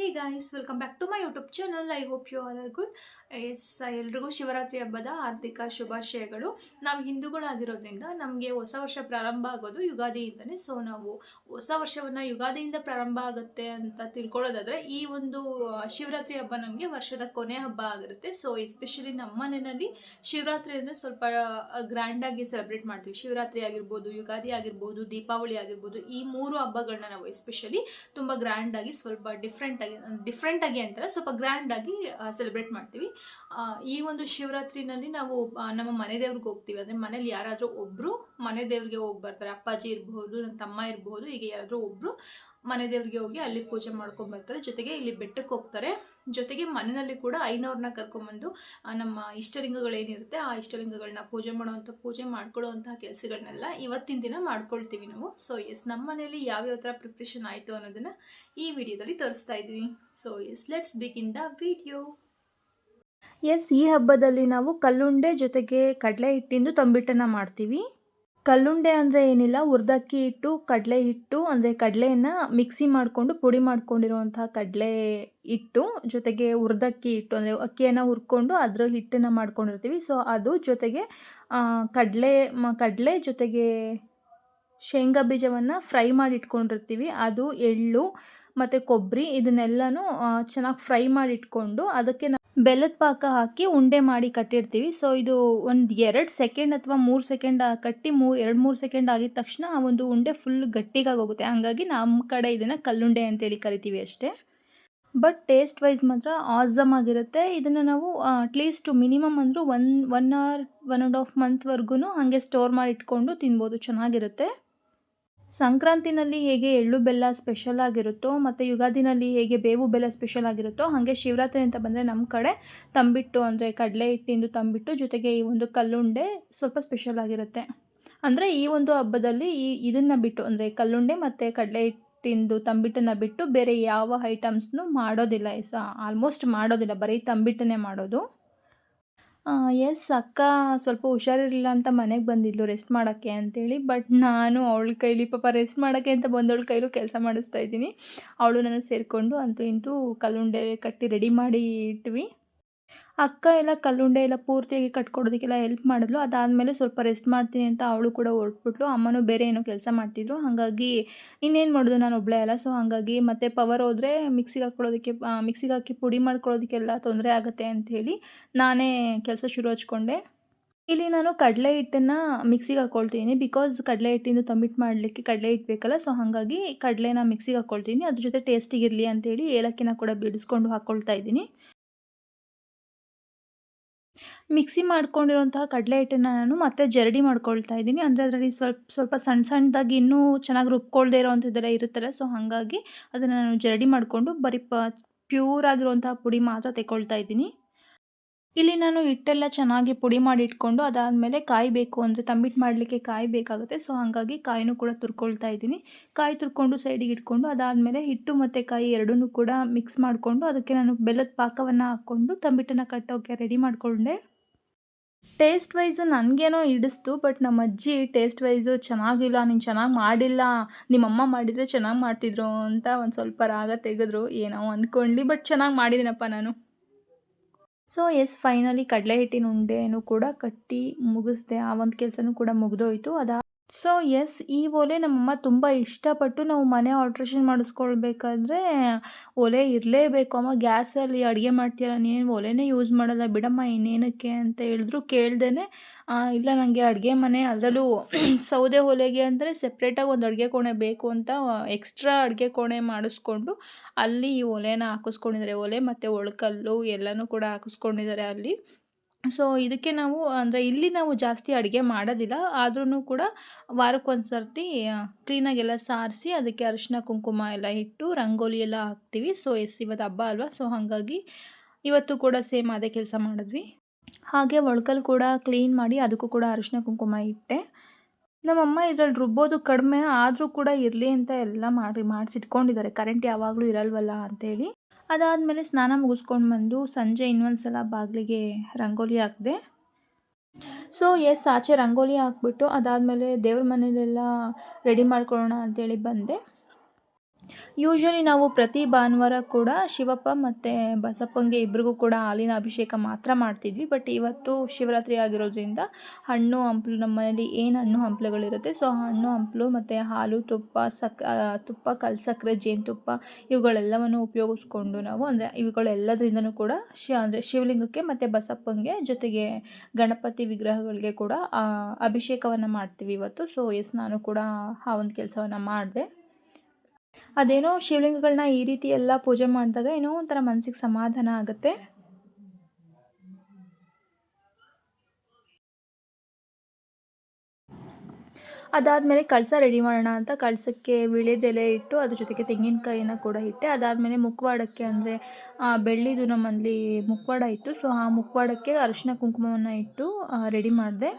Hey guys welcome back to my YouTube channel I hope you all are good yes ಎಲ್ರಿಗೂ ಶಿವರಾತ್ರಿ ಹಬ್ಬದ ಹಾರ್ದಿಕ ಶುಭಾಶಯಗಳು. ನಾವು ಹಿಂದೂಗಳಾಗಿರೋದ್ರಿಂದ ನಮಗೆ ಹೊಸ ವರ್ಷ ಪ್ರಾರಂಭ ಆಗೋದು ಯುಗಾದಿಯಿಂದನೇ. ಸೊ ನಾವು ಹೊಸ ವರ್ಷವನ್ನು ಯುಗಾದಿಯಿಂದ ಪ್ರಾರಂಭ ಆಗುತ್ತೆ ಅಂತ ತಿಳ್ಕೊಳ್ಳೋದಾದರೆ, ಈ ಒಂದು ಶಿವರಾತ್ರಿ ಹಬ್ಬ ನಮಗೆ ವರ್ಷದ ಕೊನೆ ಹಬ್ಬ ಆಗಿರುತ್ತೆ. ಸೊ ಎಸ್ಪೆಷಲಿ ನಮ್ಮ ಮನೆಯಲ್ಲಿ ಶಿವರಾತ್ರಿ ಅಂದರೆ ಸ್ವಲ್ಪ ಗ್ರ್ಯಾಂಡಾಗಿ ಸೆಲೆಬ್ರೇಟ್ ಮಾಡ್ತೀವಿ. ಶಿವರಾತ್ರಿ ಆಗಿರ್ಬೋದು, ಯುಗಾದಿ ಆಗಿರ್ಬೋದು, ದೀಪಾವಳಿ ಆಗಿರ್ಬೋದು, ಈ ಮೂರು ಹಬ್ಬಗಳನ್ನ ನಾವು ಎಸ್ಪೆಷಲಿ ತುಂಬ ಗ್ರ್ಯಾಂಡಾಗಿ ಸ್ವಲ್ಪ ಡಿಫ್ರೆಂಟಾಗಿ ಡಿಫ್ರೆಂಟಾಗಿ ಅಂತಾರೆ. ಸ್ವಲ್ಪ ಗ್ರ್ಯಾಂಡಾಗಿ ಸೆಲೆಬ್ರೇಟ್ ಮಾಡ್ತೀವಿ. ಈ ಒಂದು ಶಿವರಾತ್ರಿನಲ್ಲಿ ನಾವು ನಮ್ಮ ಮನೆ ದೇವ್ರಿಗೆ ಹೋಗ್ತೀವಿ. ಅಂದರೆ ಮನೇಲಿ ಯಾರಾದರೂ ಒಬ್ಬರು ಮನೆ ದೇವ್ರಿಗೆ ಹೋಗಿ ಬರ್ತಾರೆ. ಅಪ್ಪಾಜಿ ಇರಬಹುದು ನನ್ನ ತಮ್ಮ ಇರಬಹುದು, ಹೀಗೆ ಯಾರಾದರೂ ಒಬ್ಬರು ಮನೆ ದೇವ್ರಿಗೆ ಹೋಗಿ ಅಲ್ಲಿ ಪೂಜೆ ಮಾಡ್ಕೊಂಡ್ ಬರ್ತಾರೆ. ಜೊತೆಗೆ ಇಲ್ಲಿ ಬೆಟ್ಟಕ್ಕೆ ಹೋಗ್ತಾರೆ. ಜೊತೆಗೆ ಮನೆಯಲ್ಲಿ ಕೂಡ ಐನವ್ರನ್ನ ಕರ್ಕೊಂಬಂದು ನಮ್ಮ ಇಷ್ಟಲಿಂಗಗಳೇನಿರುತ್ತೆ ಆ ಇಷ್ಟಲಿಂಗಗಳನ್ನ ಪೂಜೆ ಮಾಡುವಂಥ ಪೂಜೆ ಮಾಡ್ಕೊಳ್ಳುವಂತಹ ಕೆಲಸಗಳನ್ನೆಲ್ಲ ಇವತ್ತಿನ ದಿನ ಮಾಡ್ಕೊಳ್ತೀವಿ ನಾವು. ಸೊ ಎಸ್ ನಮ್ಮ ಮನೆಯಲ್ಲಿ ಯಾವ್ಯಾವ ಥರ ಪ್ರಿಪ್ರೇಷನ್ ಆಯಿತು ಅನ್ನೋದನ್ನ ಈ ವಿಡಿಯೋದಲ್ಲಿ ತೋರಿಸ್ತಾ ಇದ್ದೀವಿ so yes let's begin the video yes ಈ ಹಬ್ಬದಲ್ಲಿ ನಾವು ಕಲ್ಲುಂಡೆ ಜೊತೆಗೆ ಕಡಲೆ ಹಿಟ್ಟಿಂದು ತಂಬಿಟ್ಟನ್ನು ಮಾಡ್ತೀವಿ. ಕಲ್ಲುಂಡೆ ಅಂದರೆ ಏನಿಲ್ಲ ಹುರ್ದಕ್ಕಿ ಹಿಟ್ಟು, ಕಡಲೆ ಹಿಟ್ಟು, ಅಂದರೆ ಕಡಲೆಯನ್ನು ಮಿಕ್ಸಿ ಮಾಡಿಕೊಂಡು ಪುಡಿ ಮಾಡ್ಕೊಂಡಿರುವಂತಹ ಕಡಲೆ ಹಿಟ್ಟು, ಜೊತೆಗೆ ಹುರ್ದಕ್ಕಿ ಹಿಟ್ಟು, ಅಂದರೆ ಅಕ್ಕಿಯನ್ನು ಹುರ್ಕೊಂಡು ಅದರ ಹಿಟ್ಟನ್ನು ಮಾಡ್ಕೊಂಡಿರ್ತೀವಿ. ಸೊ ಅದು ಜೊತೆಗೆ ಕಡಲೆ ಕಡಲೆ ಜೊತೆಗೆ ಶೇಂಗಾ ಬೀಜವನ್ನು ಫ್ರೈ ಮಾಡಿ ಇಟ್ಕೊಂಡಿರ್ತೀವಿ ಅದು, ಎಳ್ಳು ಮತ್ತು ಕೊಬ್ಬರಿ ಇದನ್ನೆಲ್ಲನೂ ಚೆನ್ನಾಗಿ ಫ್ರೈ ಮಾಡಿ ಇಟ್ಕೊಂಡು ಅದಕ್ಕೆ ಬೆಲ್ಲದ ಪಾಕ ಹಾಕಿ ಉಂಡೆ ಮಾಡಿ ಕಟ್ಟಿರ್ತೀವಿ. ಸೊ ಇದು ಒಂದು ಎರಡು ಸೆಕೆಂಡ್ ಅಥವಾ ಮೂರು ಸೆಕೆಂಡ್ ಕಟ್ಟಿ ಮೂ, ಎರಡು ಮೂರು ಸೆಕೆಂಡ್ ಆಗಿದ ತಕ್ಷಣ ಆ ಒಂದು ಉಂಡೆ ಫುಲ್ ಗಟ್ಟಿಗಾಗಿ ಹೋಗುತ್ತೆ. ಹಾಗಾಗಿ ನಮ್ಮ ಕಡೆ ಇದನ್ನು ಕಲ್ಲುಂಡೆ ಅಂತೇಳಿ ಕರಿತೀವಿ ಅಷ್ಟೇ. ಬಟ್ ಟೇಸ್ಟ್ ವೈಸ್ ಮಾತ್ರ ಆಸಮ್ ಆಗಿರುತ್ತೆ. ಇದನ್ನು ನಾವು ಅಟ್ಲೀಸ್ಟ್ ಮಿನಿಮಮ್ ಅಂದರೂ one one hour one and half ಮಂತ್ವರೆಗೂ ಹಾಗೆ ಸ್ಟೋರ್ ಮಾಡಿ ಇಟ್ಕೊಂಡು ತಿನ್ಬೋದು. ಚೆನ್ನಾಗಿರುತ್ತೆ. ಸಂಕ್ರಾಂತಿನಲ್ಲಿ ಹೇಗೆ ಎಳ್ಳು ಬೆಲ್ಲ ಸ್ಪೆಷಲ್ ಆಗಿರುತ್ತೋ ಮತ್ತು ಯುಗಾದಿನಲ್ಲಿ ಹೇಗೆ ಬೇವು ಬೆಲ್ಲ ಸ್ಪೆಷಲ್ ಆಗಿರುತ್ತೋ ಹಾಗೆ ಶಿವರಾತ್ರಿ ಅಂತ ಬಂದರೆ ನಮ್ಮ ಕಡೆ ತಂಬಿಟ್ಟು ಅಂದರೆ ಕಡಲೆ ಹಿಟ್ಟಿಂದು ತಂಬಿಟ್ಟು ಜೊತೆಗೆ ಈ ಒಂದು ಕಲ್ಲುಂಡೆ ಸ್ವಲ್ಪ ಸ್ಪೆಷಲ್ ಆಗಿರುತ್ತೆ. ಅಂದರೆ ಈ ಒಂದು ಹಬ್ಬದಲ್ಲಿ ಈ ಇದನ್ನು ಬಿಟ್ಟು ಅಂದರೆ ಕಲ್ಲುಂಡೆ ಮತ್ತು ಕಡಲೆ ಹಿಟ್ಟಿಂದು ತಂಬಿಟ್ಟನ್ನು ಬಿಟ್ಟು ಬೇರೆ ಯಾವ ಐಟಮ್ಸ್ನೂ ಮಾಡೋದಿಲ್ಲ ಸ ಆಲ್ಮೋಸ್ಟ್ ಮಾಡೋದಿಲ್ಲ, ಬರೀ ತಂಬಿಟ್ಟನ್ನೇ ಮಾಡೋದು. ಎಸ್, ಅಕ್ಕ ಸ್ವಲ್ಪ ಹುಷಾರಿರಲಿಲ್ಲ ಅಂತ ಮನೆಗೆ ಬಂದಿದ್ಲು ರೆಸ್ಟ್ ಮಾಡೋಕ್ಕೆ ಅಂತೇಳಿ. ಬಟ್ ನಾನು ಅವಳ ಕೈಲಿ ಪಾಪ ರೆಸ್ಟ್ ಮಾಡೋಕ್ಕೆ ಅಂತ ಬಂದವಳ ಕೈಲೂ ಕೆಲಸ ಮಾಡಿಸ್ತಾ ಇದ್ದೀನಿ. ಅವಳು ನಾನು ಸೇರಿಕೊಂಡು ಅಂತೂ ಇಂತೂ ಕಲ್ಲುಂಡೆ ಕಟ್ಟಿ ರೆಡಿ ಮಾಡಿ ಇಟ್ವಿ. ಅಕ್ಕ ಎಲ್ಲ ಕಲ್ಲುಂಡೆ ಎಲ್ಲ ಪೂರ್ತಿಯಾಗಿ ಕಟ್ಕೊಡೋದಕ್ಕೆಲ್ಲ ಹೆಲ್ಪ್ ಮಾಡಿದ್ಲು. ಅದಾದಮೇಲೆ ಸ್ವಲ್ಪ ರೆಸ್ಟ್ ಮಾಡ್ತೀನಿ ಅಂತ ಅವಳು ಕೂಡ ಹೊರಟ್ಬಿಟ್ಲು. ಅಮ್ಮನೂ ಬೇರೆ ಏನೋ ಕೆಲಸ ಮಾಡ್ತಿದ್ರು. ಹಾಗಾಗಿ ಇನ್ನೇನು ಮಾಡೋದು ನಾನು ಒಬ್ಬಳೇ ಅಲ್ಲ. ಸೊ ಹಾಗಾಗಿ ಮತ್ತೆ ಪವರ್ ಹೋದರೆ ಮಿಕ್ಸಿಗೆ ಹಾಕ್ಕೊಳ್ಳೋದಕ್ಕೆ ಮಿಕ್ಸಿಗೆ ಹಾಕಿ ಪುಡಿ ಮಾಡ್ಕೊಳ್ಳೋದಕ್ಕೆಲ್ಲ ತೊಂದರೆ ಆಗುತ್ತೆ ಅಂಥೇಳಿ ನಾನೇ ಕೆಲಸ ಶುರು ಹಚ್ಕೊಂಡೆ. ಇಲ್ಲಿ ನಾನು ಕಡಲೆ ಹಿಟ್ಟನ್ನು ಮಿಕ್ಸಿಗೆ ಹಾಕ್ಕೊಳ್ತೀನಿ ಬಿಕಾಸ್ ಕಡಲೆ ಹಿಟ್ಟಿಂದು ತಮಿಟ್ ಮಾಡಲಿಕ್ಕೆ ಕಡಲೆ ಹಿಟ್ಟು ಬೇಕಲ್ಲ ಸೊ ಹಾಗಾಗಿ ಕಡಲೆನ ಮಿಕ್ಸಿಗೆ ಹಾಕ್ಕೊಳ್ತೀನಿ ಅದ್ರ ಜೊತೆ ಟೇಸ್ಟಿಗಿರಲಿ ಅಂತೇಳಿ ಏಲಕ್ಕಿನ ಕೂಡ ಬಿಡಿಸ್ಕೊಂಡು ಹಾಕ್ಕೊಳ್ತಾ ಇದ್ದೀನಿ. ಮಿಕ್ಸಿ ಮಾಡ್ಕೊಂಡಿರೋಂತಹ ಕಡಲೆ ಹಿಟ್ಟನ್ನು ನಾನು ಮತ್ತೆ ಜರಡಿ ಮಾಡ್ಕೊಳ್ತಾ ಇದ್ದೀನಿ. ಅಂದರೆ ಅದರಲ್ಲಿ ಸ್ವಲ್ಪ ಸ್ವಲ್ಪ ಸಣ್ಣ ಸಣ್ಣದಾಗಿ ಇನ್ನೂ ಚೆನ್ನಾಗಿ ರುಬ್ಕೊಳ್ದೇ ಇರೋವಂಥದ್ದೆಲ್ಲ ಇರುತ್ತಲ್ಲ ಸೊ ಹಾಗಾಗಿ ಅದನ್ನು ನಾನು ಜರಡಿ ಮಾಡಿಕೊಂಡು ಬರೀ ಪ ಪ್ಯೂರ್ ಆಗಿರುವಂತಹ ಪುಡಿ ಮಾತ್ರ ತೆಗೊಳ್ತಾ ಇದ್ದೀನಿ. ಇಲ್ಲಿ ನಾನು ಹಿಟ್ಟೆಲ್ಲ ಚೆನ್ನಾಗಿ ಪುಡಿ ಮಾಡಿ ಇಟ್ಕೊಂಡು ಅದಾದಮೇಲೆ ಕಾಯಿ ಬೇಕು ಅಂದರೆ ತಂಬಿಟ್ಟು ಮಾಡಲಿಕ್ಕೆ ಕಾಯಿ ಬೇಕಾಗುತ್ತೆ ಸೊ ಹಾಗಾಗಿ ಕಾಯಿನೂ ಕೂಡ ತುರ್ಕೊಳ್ತಾ ಇದ್ದೀನಿ. ಕಾಯಿ ತುರ್ಕೊಂಡು ಸೈಡಿಗೆ ಇಟ್ಕೊಂಡು ಅದಾದಮೇಲೆ ಹಿಟ್ಟು ಮತ್ತು ಕಾಯಿ ಎರಡನ್ನೂ ಕೂಡ ಮಿಕ್ಸ್ ಮಾಡಿಕೊಂಡು ಅದಕ್ಕೆ ನಾನು ಬೆಲ್ಲದ ಪಾಕವನ್ನು ಹಾಕ್ಕೊಂಡು ತಂಬಿಟ್ಟನ್ನು ಕಟ್ಟೋಕ್ಕೆ ರೆಡಿ ಮಾಡಿಕೊಂಡೆ. ಟೇಸ್ಟ್ ವೈಸು ನನಗೇನೋ ಹಿಡಿಸ್ತು ಬಟ್ ನಮ್ಮ ಅಜ್ಜಿ ಟೇಸ್ಟ್ ವೈಸು ಚೆನ್ನಾಗಿಲ್ಲ, ನೀನು ಚೆನ್ನಾಗಿ ಮಾಡಿಲ್ಲ ನಿಮ್ಮಮ್ಮ ಮಾಡಿದರೆ ಚೆನ್ನಾಗಿ ಮಾಡ್ತಿದ್ರು ಅಂತ ಒಂದು ಸ್ವಲ್ಪ ರಾಗ ತೆಗೆದ್ರು, ಏನೋ ಅಂದ್ಕೊಂಡ್ಲಿ ಬಟ್ ಚೆನ್ನಾಗಿ ಮಾಡಿದ್ದೀನಪ್ಪ ನಾನು. ಸೊ ಎಸ್ ಫೈನಲಿ ಕಡಲೆ ಹಿಟ್ಟಿನ ಉಂಡೆನೂ ಕೂಡ ಕಟ್ಟಿ ಮುಗಿಸ್ದೆ, ಆ ಒಂದು ಕೆಲಸನೂ ಕೂಡ ಮುಗಿದೋಯ್ತು, ಅದಾ ಸೊ ಎಸ್ ಈ ಒಲೆ ನಮ್ಮಮ್ಮ ತುಂಬ ಇಷ್ಟಪಟ್ಟು ನಾವು ಮನೆ ಆಲ್ಟ್ರೇಷನ್ ಮಾಡಿಸ್ಕೊಳ್ಬೇಕಾದ್ರೆ ಒಲೆ ಇರಲೇಬೇಕು. ಅಮ್ಮ ಗ್ಯಾಸಲ್ಲಿ ಅಡುಗೆ ಮಾಡ್ತೀಯಲ್ಲ, ನೀನು ಒಲೆನೇ ಯೂಸ್ ಮಾಡಲ್ಲ, ಬಿಡಮ್ಮ ಇನ್ನೇನಕ್ಕೆ ಅಂತ ಹೇಳಿದ್ರು ಕೇಳ್ದೇ ಇಲ್ಲ ನನಗೆ ಅಡುಗೆ ಮನೆ ಅದರಲ್ಲೂ ಸೌದೆ ಒಲೆಗೆ ಅಂದರೆ ಸೆಪ್ರೇಟಾಗಿ ಒಂದು ಅಡುಗೆ ಕೋಣೆ ಬೇಕು ಅಂತ ಎಕ್ಸ್ಟ್ರಾ ಅಡುಗೆ ಕೋಣೆ ಮಾಡಿಸ್ಕೊಂಡು ಅಲ್ಲಿ ಈ ಒಲೆನ ಹಾಕಿಸ್ಕೊಂಡಿದ್ದಾರೆ. ಒಲೆ ಮತ್ತು ಒಳಕಲ್ಲು ಎಲ್ಲನೂ ಕೂಡ ಹಾಕಿಸ್ಕೊಂಡಿದ್ದಾರೆ ಅಲ್ಲಿ. ಸೊ, ಇದಕ್ಕೆ ನಾವು, ಅಂದರೆ ಇಲ್ಲಿ ನಾವು ಜಾಸ್ತಿ ಅಡುಗೆ ಮಾಡೋದಿಲ್ಲ. ಆದ್ರೂ ಕೂಡ ವಾರಕ್ಕೊಂದು ಸರ್ತಿ ಕ್ಲೀನಾಗೆಲ್ಲ ಸಾರಿಸಿ ಅದಕ್ಕೆ ಅರಿಶಿನ, ಕುಂಕುಮ ಎಲ್ಲ ಇಟ್ಟು ರಂಗೋಲಿ ಎಲ್ಲ ಹಾಕ್ತೀವಿ. ಸೊ, ಎಸ್, ಇವತ್ತು ಹಬ್ಬ ಅಲ್ವಾ? ಸೊ, ಹಾಗಾಗಿ ಇವತ್ತು ಕೂಡ ಸೇಮ್ ಅದೇ ಕೆಲಸ ಮಾಡಿದ್ವಿ. ಹಾಗೆ ಒಳ್ಕಲ್ ಕೂಡ ಕ್ಲೀನ್ ಮಾಡಿ ಅದಕ್ಕೂ ಕೂಡ ಅರಿಶಿನ, ಕುಂಕುಮ ಇಟ್ಟೆ. ನಮ್ಮಮ್ಮ ಇದ್ರಲ್ಲಿ ರುಬ್ಬೋದು ಕಡಿಮೆ ಆದರೂ ಕೂಡ ಇರಲಿ ಅಂತ ಎಲ್ಲ ಮಾಡಿ, ಮಾಡಿಸಿಟ್ಕೊಂಡಿದ್ದಾರೆ. ಕರೆಂಟ್ ಯಾವಾಗಲೂ ಇರಲ್ವಲ್ಲ ಅಂತೇಳಿ. ಅದಾದಮೇಲೆ ಸ್ನಾನ ಮುಗಿಸ್ಕೊಂಡು ಬಂದು ಸಂಜೆ ಇನ್ನೊಂದು ಸಲ ಬಾಗಿಲಿಗೆ ರಂಗೋಲಿ ಹಾಕಿದೆ. ಸೊ ಎಸ್ ಆಚೆ ರಂಗೋಲಿ ಹಾಕ್ಬಿಟ್ಟು ಅದಾದಮೇಲೆ ದೇವ್ರ ಮನೇಲೆಲ್ಲ ರೆಡಿ ಮಾಡ್ಕೊಳ್ಳೋಣ ಅಂತೇಳಿ ಬಂದೆ. ಯೂಶ್ವಲಿ ನಾವು ಪ್ರತಿ ಭಾನುವಾರ ಕೂಡ ಶಿವಪ್ಪ ಮತ್ತು ಬಸಪ್ಪಂಗೆ ಇಬ್ರಿಗೂ ಕೂಡ ಹಾಲಿನ ಅಭಿಷೇಕ ಮಾತ್ರ ಮಾಡ್ತಿದ್ವಿ. ಬಟ್ ಇವತ್ತು ಶಿವರಾತ್ರಿ ಆಗಿರೋದ್ರಿಂದ ಹಣ್ಣು, ಹಂಪ್ಲು, ನಮ್ಮ ಮನೇಲಿ ಏನು ಹಣ್ಣು ಹಂಪ್ಲುಗಳಿರುತ್ತೆ ಸೊ ಹಣ್ಣು, ಹಂಪಲು ಮತ್ತು ಹಾಲು, ತುಪ್ಪ, ಸಕ್ ತುಪ್ಪ ಕಲ್ಸಕ್ಕರೆ ಜೇನುತುಪ್ಪ ಇವುಗಳೆಲ್ಲವನ್ನು ಉಪಯೋಗಿಸ್ಕೊಂಡು ನಾವು ಅಂದರೆ ಇವುಗಳೆಲ್ಲದರಿಂದನೂ ಕೂಡ ಶಿ ಅಂದರೆ ಶಿವಲಿಂಗಕ್ಕೆ ಮತ್ತು ಬಸಪ್ಪಂಗೆ ಜೊತೆಗೆ ಗಣಪತಿ ವಿಗ್ರಹಗಳಿಗೆ ಕೂಡ ಅಭಿಷೇಕವನ್ನು ಮಾಡ್ತೀವಿ ಇವತ್ತು. ಸೊ ಎಸ್ ನಾನು ಕೂಡ ಆ ಒಂದು ಕೆಲಸವನ್ನು ಮಾಡಿದೆ. ಅದೇನೋ ಶಿವಲಿಂಗಗಳನ್ನ ಈ ರೀತಿ ಎಲ್ಲ ಪೂಜೆ ಮಾಡಿದಾಗ ಏನೋ ಒಂಥರ ಮನಸ್ಸಿಗೆ ಸಮಾಧಾನ ಆಗುತ್ತೆ. ಅದಾದಮೇಲೆ ಕಳಸ ರೆಡಿ ಮಾಡೋಣ ಅಂತ ಕಳಸಕ್ಕೆ ವಿಳೆದೆಲೆ ಇಟ್ಟು ಅದ್ರ ಜೊತೆಗೆ ತೆಂಗಿನಕಾಯಿನ ಕೂಡ ಇಟ್ಟೆ. ಅದಾದಮೇಲೆ ಮುಖವಾಡಕ್ಕೆ ಅಂದರೆ ಬೆಳ್ಳಿದು ನಮ್ಮಲ್ಲಿ ಮುಖವಾಡ ಇತ್ತು ಸೊ ಆ ಮುಖವಾಡಕ್ಕೆ ಅರಿಶಿನ ಕುಂಕುಮವನ್ನು ಇಟ್ಟು ರೆಡಿ ಮಾಡಿದೆ.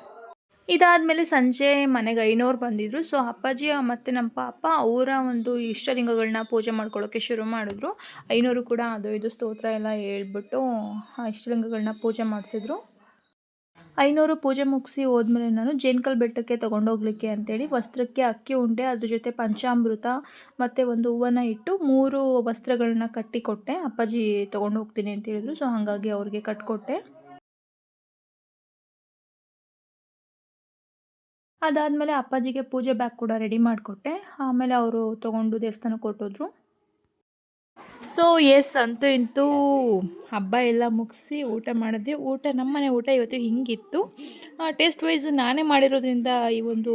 ಇದಾದಮೇಲೆ ಸಂಜೆ ಮನೆಗೆ ಐನೋರು ಬಂದಿದ್ದರು ಸೊ ಅಪ್ಪಾಜಿ, ಮತ್ತು ನಮ್ಮ ಪಾಪ ಅವರ ಒಂದು ಇಷ್ಟಲಿಂಗಗಳನ್ನ ಪೂಜೆ ಮಾಡ್ಕೊಳ್ಳೋಕ್ಕೆ ಶುರು ಮಾಡಿದ್ರು. ಐನೋರು ಕೂಡ ಅದು ಇದು ಸ್ತೋತ್ರ ಎಲ್ಲ ಹೇಳ್ಬಿಟ್ಟು ಆ ಇಷ್ಟಲಿಂಗಗಳನ್ನ ಪೂಜೆ ಮಾಡಿಸಿದ್ರು. ಐನೂರು ಪೂಜೆ ಮುಗಿಸಿ ಹೋದ್ಮೇಲೆ ನಾನು ಜೇನ್ಕಲ್ ಬೆಟ್ಟಕ್ಕೆ ತೊಗೊಂಡೋಗ್ಲಿಕ್ಕೆ ಅಂತೇಳಿ ವಸ್ತ್ರಕ್ಕೆ ಅಕ್ಕಿ, ಉಂಡೆ, ಅದ್ರ ಜೊತೆ ಪಂಚಾಮೃತ, ಮತ್ತು ಒಂದು ಹೂವನ್ನು ಇಟ್ಟು ಮೂರು ವಸ್ತ್ರಗಳನ್ನ ಕಟ್ಟಿಕೊಟ್ಟೆ. ಅಪ್ಪಾಜಿ ತೊಗೊಂಡು ಹೋಗ್ತೀನಿ ಅಂತ ಹೇಳಿದ್ರು. ಸೊ ಹಾಗಾಗಿ ಅವ್ರಿಗೆ ಕಟ್ಕೊಟ್ಟೆ. ಅದಾದಮೇಲೆ ಅಪ್ಪಾಜಿಗೆ ಪೂಜೆ ಬ್ಯಾಗ್ ಕೂಡ ರೆಡಿ ಮಾಡಿಕೊಟ್ಟೆ. ಆಮೇಲೆ ಅವರು ತೊಗೊಂಡು ದೇವಸ್ಥಾನಕ್ಕೆ ಕೊಟ್ಟೋದ್ರು ಸೊ ಎಸ್ ಅಂತೂ ಇಂತೂ ಹಬ್ಬ ಎಲ್ಲ ಮುಗಿಸಿ ಊಟ ಮಾಡಿದ್ವಿ. ಊಟ ನಮ್ಮನೆ ಊಟ ಇವತ್ತು ಹಿಂಗಿತ್ತು. ಟೇಸ್ಟ್ ವೈಸ್ ನಾನೇ ಮಾಡಿರೋದ್ರಿಂದ ಈ ಒಂದು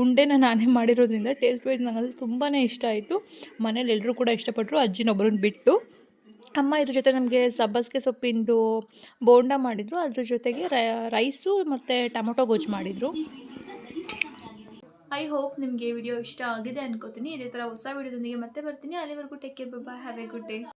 ಉಂಡೆನ ನಾನೇ ಮಾಡಿರೋದ್ರಿಂದ ಟೇಸ್ಟ್ ವೈಸ್ ನನಗೆ ತುಂಬಾ ಇಷ್ಟ ಆಯಿತು. ಮನೇಲಿ ಎಲ್ಲರೂ ಕೂಡ ಇಷ್ಟಪಟ್ಟರು ಅಜ್ಜಿನೊಬ್ಬರನ್ನ ಬಿಟ್ಟು. ಅಮ್ಮ ಇದ್ರ ಜೊತೆ ನಮಗೆ ಸಬ್ಬಸ್ಗೆ ಸೊಪ್ಪಿಂದು ಬೋಂಡ ಮಾಡಿದರು. ಅದ್ರ ಜೊತೆಗೆ ರೈಸು ಮತ್ತು ಟೊಮೊಟೊ ಗೊಜ್ಜು ಮಾಡಿದರು. ಐ ಹೋಪ್ ನಿಮಗೆ ವಿಡಿಯೋ ಇಷ್ಟ ಆಗಿದೆ ಅನ್ಕೋತೀನಿ. ಇದೇ ಥರ ಹೊಸ ವಿಡಿಯೋದೊಂದಿಗೆ ಮತ್ತೆ ಬರ್ತೀನಿ. ಅಲ್ಲಿವರೆಗೂ take care bye have a good day